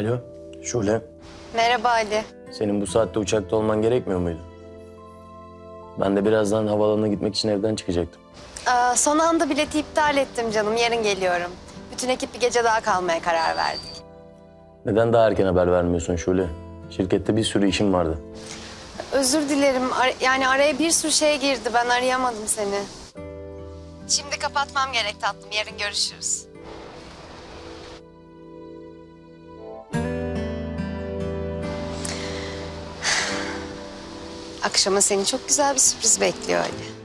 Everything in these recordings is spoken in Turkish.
Alo, Şule. Merhaba Ali. Senin bu saatte uçakta olman gerekmiyor muydu? Ben de birazdan havaalanına gitmek için evden çıkacaktım. Aa, son anda bileti iptal ettim canım. Yarın geliyorum. Bütün ekip bir gece daha kalmaya karar verdik. Neden daha erken haber vermiyorsun Şule? Şirkette bir sürü işim vardı. Özür dilerim. Ar- yani araya bir sürü şey girdi. Ben arayamadım seni. Şimdi kapatmam gerek tatlım. Yarın görüşürüz. Akşama seni çok güzel bir sürpriz bekliyor Ali.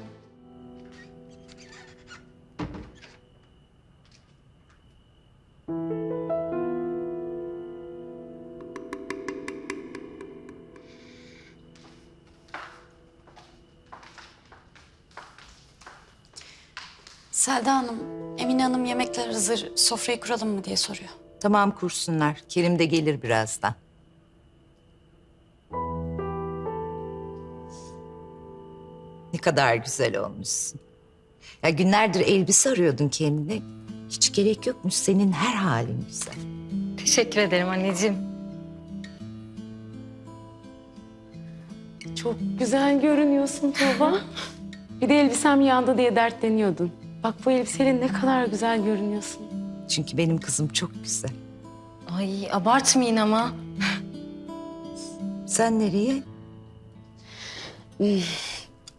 Selda Hanım, Emine Hanım yemekler hazır, sofrayı kuralım mı diye soruyor. Tamam kursunlar. Kerim de gelir birazdan. Kadar güzel olmuşsun. Ya günlerdir elbise arıyordun kendine. Hiç gerek yokmuş. Senin her halin güzel. Teşekkür ederim anneciğim. Çok güzel görünüyorsun Tuğba. Bir de elbisem yandı diye dertleniyordun. Bak bu elbiseyle ne kadar güzel görünüyorsun. Çünkü benim kızım çok güzel. Ay abartmayın ama. Sen nereye?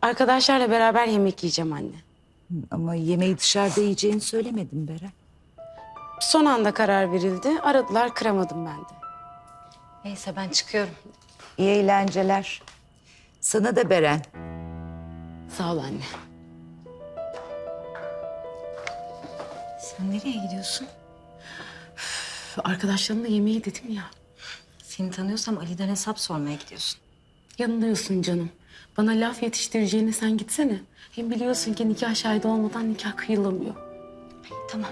Arkadaşlarla beraber yemek yiyeceğim anne. Ama yemeği dışarıda yiyeceğini söylemedim Beren. Son anda karar verildi. Aradılar kıramadım ben de. Neyse ben çıkıyorum. İyi eğlenceler. Sana da Beren. Sağ ol anne. Sen nereye gidiyorsun? Üf, Arkadaşlarımla yemeği dedim ya. Seni tanıyorsam Ali'den hesap sormaya gidiyorsun. Yanılıyorsun canım. Bana laf yetiştireceğine sen gitsene. Hem biliyorsun ki nikah şahidi olmadan nikah kıyılamıyor. Tamam.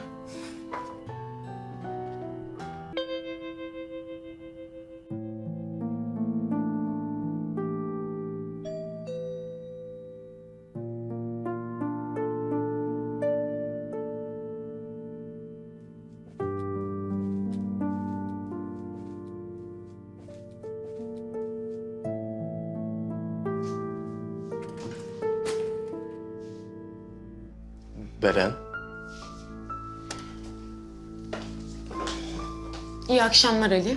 Akşamlar Ali.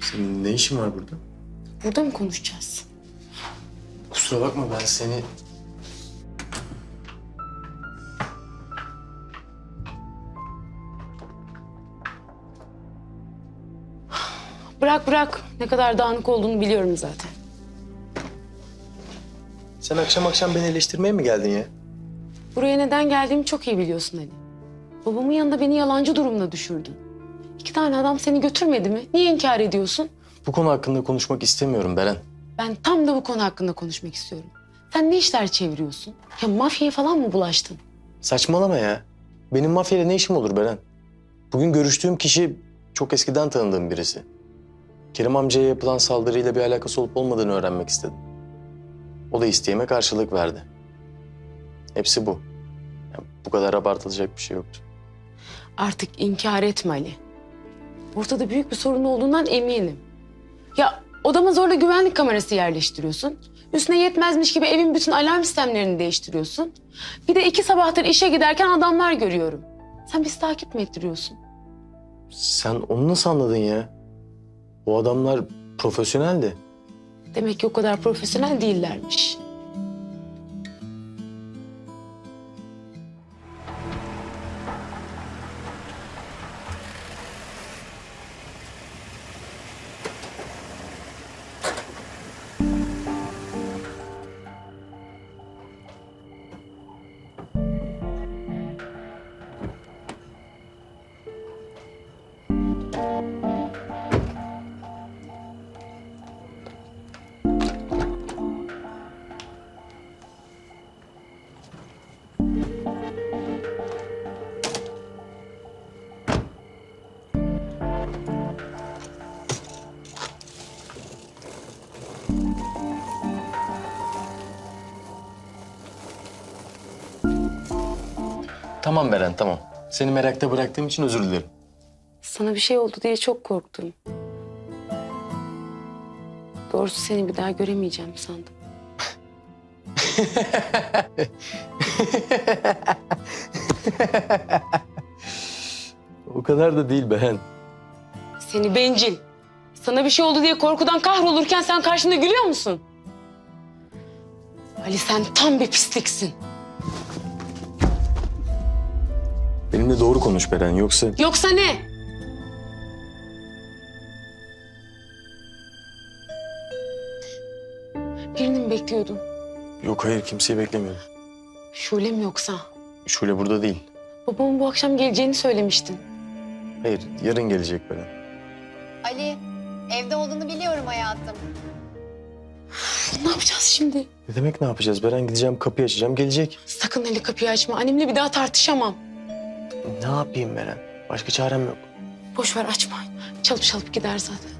Senin ne işin var burada? Burada mı konuşacağız? Kusura bakma ben seni... Bırak bırak. Ne kadar dağınık olduğunu biliyorum zaten. Sen akşam akşam beni eleştirmeye mi geldin ya? Buraya neden geldiğimi çok iyi biliyorsun Ali. Babamın yanında beni yalancı durumuna düşürdün. Tane adam seni götürmedi mi? Niye inkar ediyorsun? Bu konu hakkında konuşmak istemiyorum Beren. Ben tam da bu konu hakkında konuşmak istiyorum. Sen ne işler çeviriyorsun? Ya mafyaya falan mı bulaştın? Saçmalama ya. Benim mafyayla ne işim olur Beren? Bugün görüştüğüm kişi çok eskiden tanıdığım birisi. Kerim amcaya yapılan saldırıyla bir alakası olup olmadığını öğrenmek istedim. O da isteğime karşılık verdi. Hepsi bu. Ya bu kadar abartılacak bir şey yoktu. Artık inkar etme Ali. Ortada büyük bir sorun olduğundan eminim. Ya odama zorla güvenlik kamerası yerleştiriyorsun. Üstüne yetmezmiş gibi evin bütün alarm sistemlerini değiştiriyorsun. Bir de iki sabahtır işe giderken adamlar görüyorum. Sen bizi takip mi ettiriyorsun? Sen onu nasıl anladın ya? O adamlar profesyoneldi. Demek ki o kadar profesyonel değillermiş. Tamam Beren tamam. Seni merakta bıraktığım için özür dilerim. Sana bir şey oldu diye çok korktum. Doğrusu seni bir daha göremeyeceğim sandım. O kadar da değil Beren. Seni bencil. Sana bir şey oldu diye korkudan kahrolurken sen karşında gülüyor musun? Ali sen tam bir pisliksin. Benimle doğru konuş Beren yoksa... Yoksa ne? Birini mi bekliyordun? Yok hayır kimseyi beklemiyorum. Şule mi yoksa? Şule burada değil. Babamın bu akşam geleceğini söylemiştin. Hayır yarın gelecek Beren. Ali, evde olduğunu biliyorum hayatım. Ne yapacağız şimdi? Ne demek ne yapacağız Beren? Gideceğim kapıyı açacağım gelecek. Sakın Ali kapıyı açma. Annemle bir daha tartışamam. Ne yapayım Beren? Başka çarem yok. Boş ver açma. Çalıp çalıp gider zaten.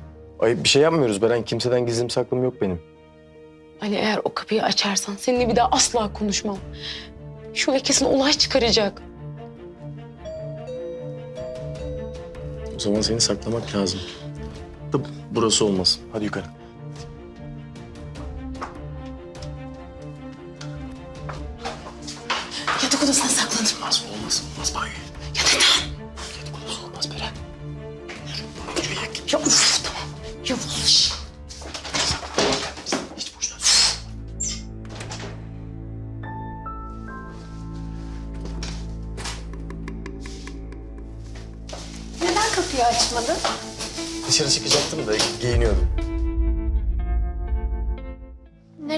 Ay bir şey yapmıyoruz Beren. Kimseden gizlim saklım yok benim. Ali eğer o kapıyı açarsan seninle bir daha asla konuşmam. Şule kesin olay çıkaracak. O zaman seni saklamak lazım. Da burası olmaz. Hadi yukarı.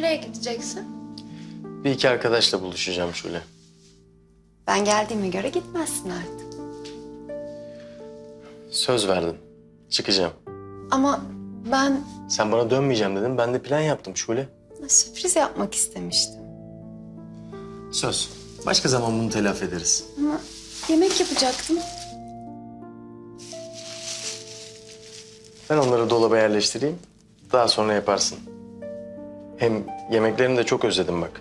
Nereye gideceksin? Bir iki arkadaşla buluşacağım şöyle. Ben geldiğime göre gitmezsin artık. Söz verdim. Çıkacağım. Ama ben Sen bana dönmeyeceğim dedin. Ben de plan yaptım şöyle. sürpriz yapmak istemiştim. Söz. Başka zaman bunu telafi ederiz. Ama yemek yapacaktım. Ben onları dolaba yerleştireyim. Daha sonra yaparsın. Hem yemeklerini de çok özledim bak.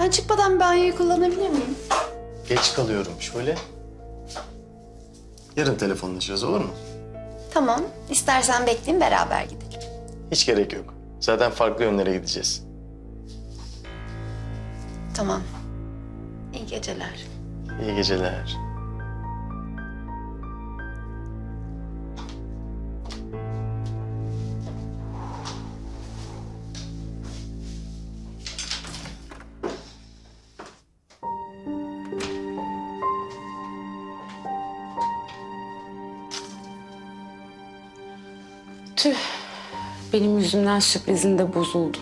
Ben çıkmadan banyoyu kullanabilir miyim? Geç kalıyorum şöyle. Yarın telefonlaşırız olur mu? Tamam. İstersen bekleyeyim beraber gidelim. Hiç gerek yok. Zaten farklı yönlere gideceğiz. Tamam. İyi geceler. İyi geceler. Benim yüzümden sürprizin de bozuldu.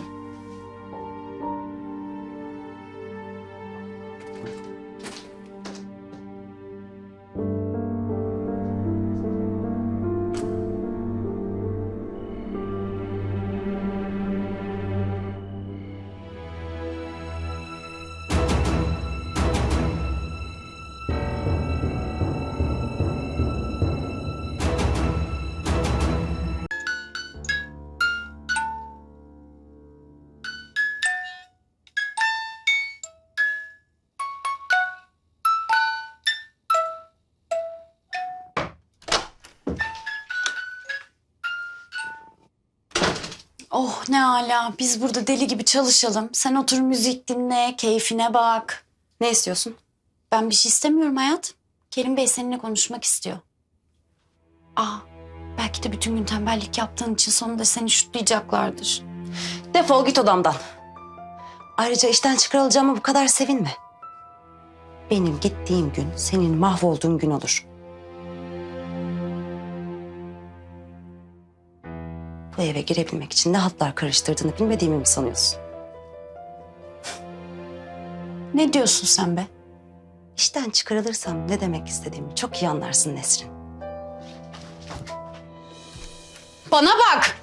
Oh ne ala. Biz burada deli gibi çalışalım. Sen otur müzik dinle, keyfine bak. Ne istiyorsun? Ben bir şey istemiyorum hayat. Kerim Bey seninle konuşmak istiyor. Aa, belki de bütün gün tembellik yaptığın için sonunda seni şutlayacaklardır. Defol git odamdan. Ayrıca işten çıkarılacağıma bu kadar sevinme. Benim gittiğim gün senin mahvolduğun gün olur. Bu eve girebilmek için ne hatlar karıştırdığını bilmediğimi mi sanıyorsun? Ne diyorsun sen be? İşten çıkarılırsam ne demek istediğimi çok iyi anlarsın Nesrin. Bana bak!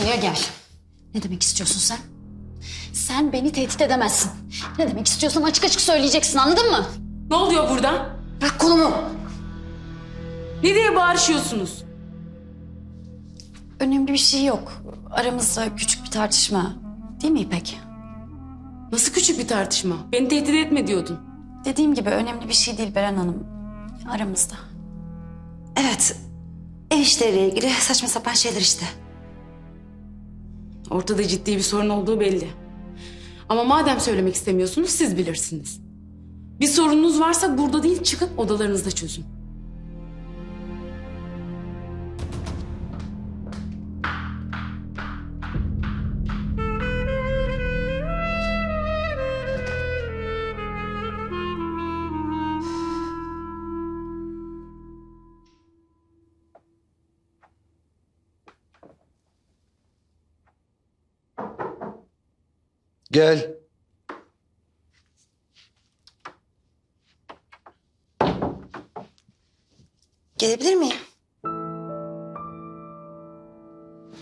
Buraya gel. Ne demek istiyorsun sen? Sen beni tehdit edemezsin. Ne demek istiyorsan açık açık söyleyeceksin anladın mı? Ne oluyor burada? Bırak kolumu. Ne diye bağırışıyorsunuz? önemli bir şey yok. Aramızda küçük bir tartışma. Değil mi İpek? Nasıl küçük bir tartışma? Beni tehdit etme diyordun. Dediğim gibi önemli bir şey değil Beren Hanım. Aramızda. Evet. Ev işleriyle ilgili saçma sapan şeyler işte. Ortada ciddi bir sorun olduğu belli. Ama madem söylemek istemiyorsunuz siz bilirsiniz. Bir sorununuz varsa burada değil çıkıp odalarınızda çözün. Gel. Gelebilir miyim?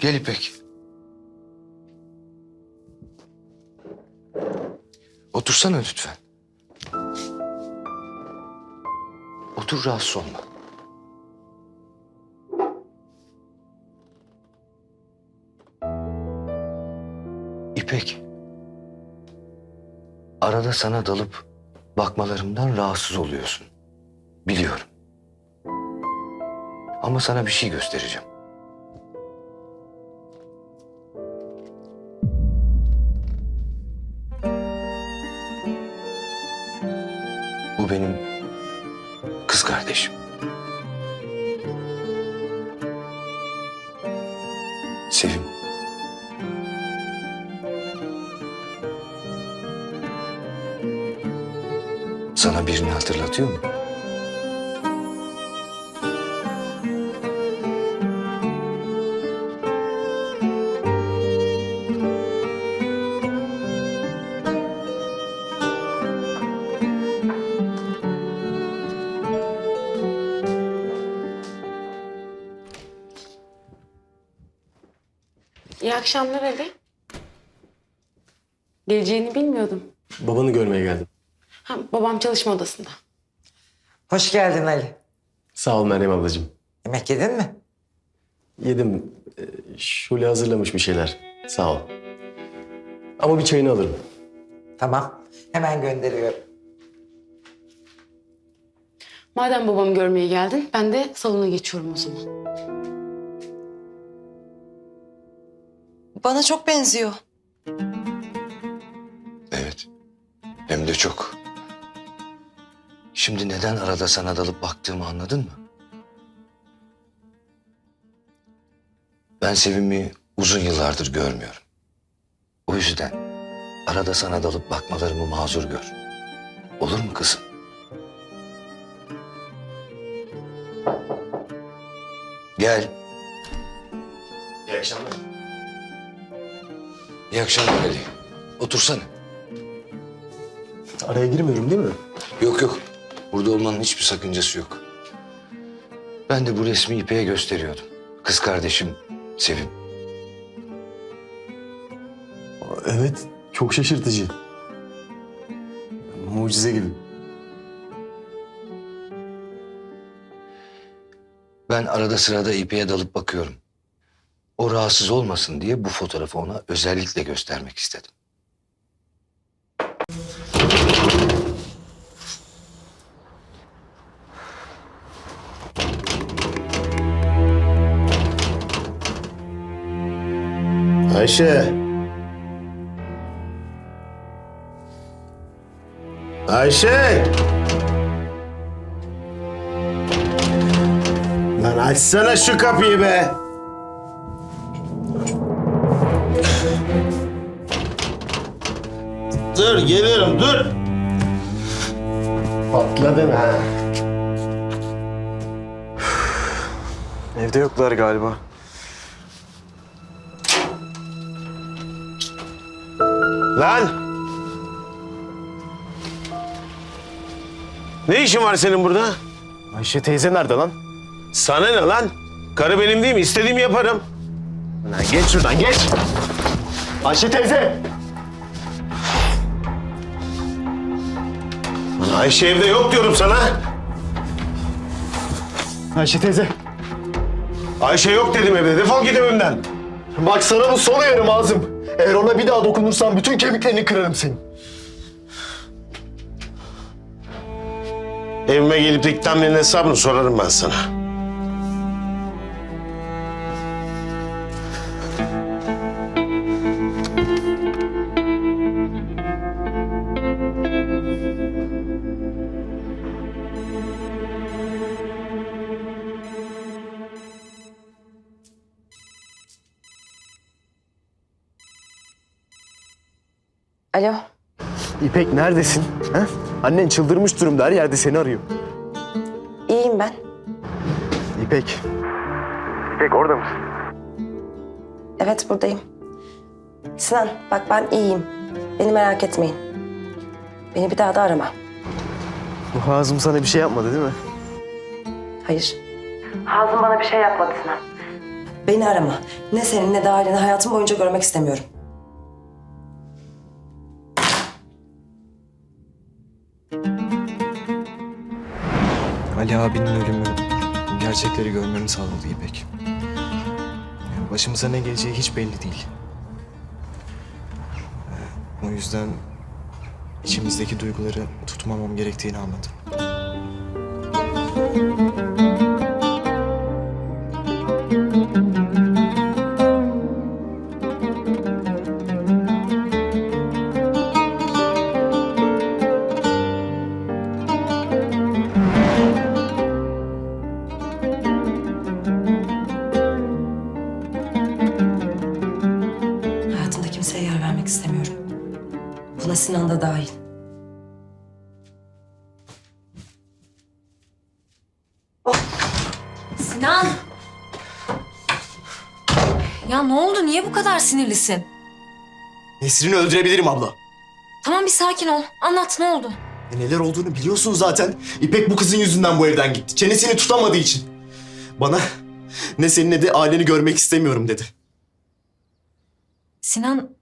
Gel İpek. Otursana lütfen. Otur rahatsız olma. İpek. Arada sana dalıp bakmalarımdan rahatsız oluyorsun. Biliyorum. Ama sana bir şey göstereceğim. İyi akşamlar Ali. Geleceğini bilmiyordum. Babanı görmeye geldim. Ha, babam çalışma odasında. Hoş geldin Ali. Sağ ol Meryem ablacığım. Yemek yedin mi? Yedim. Ee, Şule hazırlamış bir şeyler. Sağ ol. Ama bir çayını alırım. Tamam. Hemen gönderiyorum. Madem babamı görmeye geldin ben de salona geçiyorum o zaman. Bana çok benziyor. Evet. Hem de çok. Şimdi neden arada sana dalıp baktığımı anladın mı? Ben Sevim'i uzun yıllardır görmüyorum. O yüzden arada sana dalıp bakmalarımı mazur gör. Olur mu kızım? Gel. İyi akşamlar. İyi akşamlar Ali. Otursana. Araya girmiyorum değil mi? Yok yok. Burada olmanın hiçbir sakıncası yok. Ben de bu resmi İpek'e gösteriyordum. Kız kardeşim Sevim. Evet, çok şaşırtıcı. Mucize gibi. Ben arada sırada İpek'e dalıp bakıyorum. O rahatsız olmasın diye bu fotoğrafı ona özellikle göstermek istedim. Ayşe. Ayşe. Lan açsana şu kapıyı be. Dur geliyorum dur. Patladın ha. Evde yoklar galiba. Lan! Ne işin var senin burada? Ayşe teyze nerede lan? Sana ne lan? Karı benim değil mi? İstediğimi yaparım. Lan geç şuradan geç. Ayşe teyze. Ayşe evde yok diyorum sana. Ayşe teyze. Ayşe yok dedim evde. Defol git evimden. Bak sana bu son uyarım Azım. Eğer ona bir daha dokunursan bütün kemiklerini kırarım senin. Evime gelip de gitmemlerin hesabını sorarım ben sana. Alo. İpek neredesin? Ha? Annen çıldırmış durumda her yerde seni arıyor. İyiyim ben. İpek. İpek orada mısın? Evet buradayım. Sinan bak ben iyiyim. Beni merak etmeyin. Beni bir daha da arama. Bu Azım sana bir şey yapmadı değil mi? Hayır. Hazım bana bir şey yapmadı Sinan. Beni arama. Ne senin ne de aileni hayatım boyunca görmek istemiyorum. Ali abinin ölümü gerçekleri görmemi sağladı İpek. Başımıza ne geleceği hiç belli değil. O yüzden içimizdeki duyguları tutmamam gerektiğini anladım. Vermek istemiyorum. Buna Sinan da dahil. Sinan! Ya ne oldu? Niye bu kadar sinirlisin? Nesrin'i öldürebilirim abla. Tamam bir sakin ol. Anlat ne oldu? E neler olduğunu biliyorsun zaten. İpek bu kızın yüzünden bu evden gitti. Çenesini tutamadığı için. Bana ne senin ne de aileni görmek istemiyorum dedi. Sinan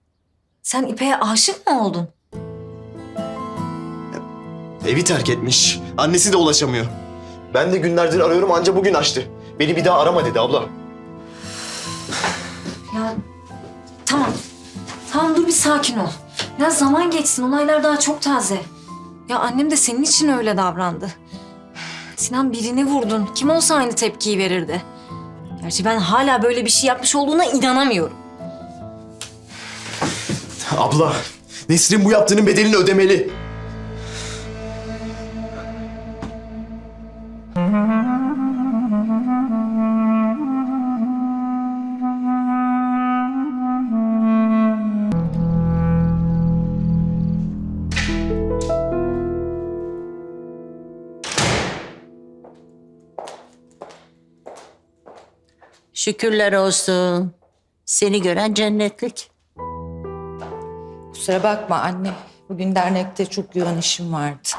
sen İpek'e aşık mı oldun? Evi terk etmiş. Annesi de ulaşamıyor. Ben de günlerdir arıyorum anca bugün açtı. Beni bir daha arama dedi abla. Ya tamam. Tamam dur bir sakin ol. Biraz zaman geçsin. Olaylar daha çok taze. Ya annem de senin için öyle davrandı. Sinan birini vurdun. Kim olsa aynı tepkiyi verirdi. Gerçi ben hala böyle bir şey yapmış olduğuna inanamıyorum. Abla, Nesrin bu yaptığının bedelini ödemeli. Şükürler olsun. Seni gören cennetlik. Kusura bakma anne. Bugün dernekte çok yoğun işim vardı.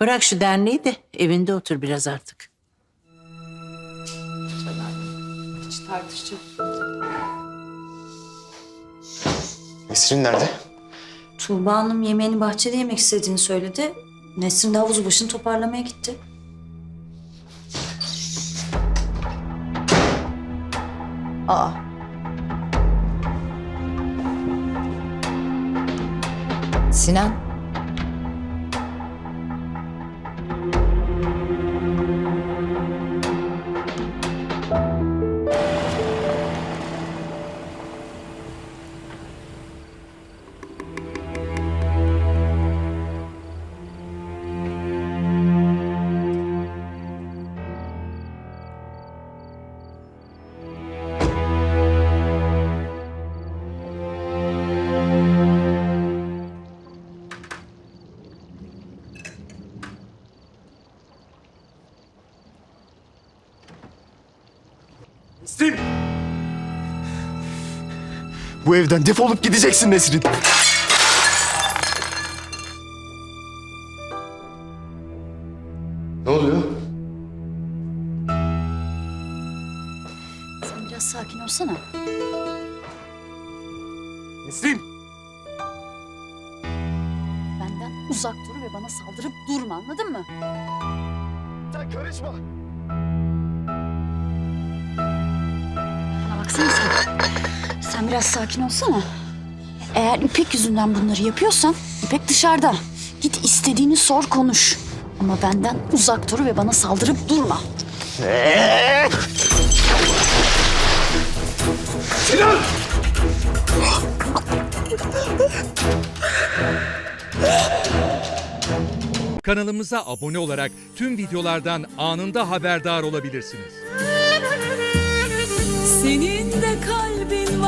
Bırak şu derneği de evinde otur biraz artık. Hiç tartışacağım. Nesrin nerede? Tuğba Hanım yemeğini bahçede yemek istediğini söyledi. Nesrin de havuz başını toparlamaya gitti. Aa. Sinan. Nesrin! Bu evden defolup gideceksin Nesrin. Ne oluyor? Sen biraz sakin olsana. Nesrin! Benden uzak dur ve bana saldırıp durma anladın mı? Sen karışma. Sen biraz sakin olsana. Eğer İpek yüzünden bunları yapıyorsan İpek dışarıda. Git istediğini sor konuş. Ama benden uzak dur ve bana saldırıp durma. Kanalımıza abone olarak tüm videolardan anında haberdar olabilirsiniz. Senin de kalbin vardı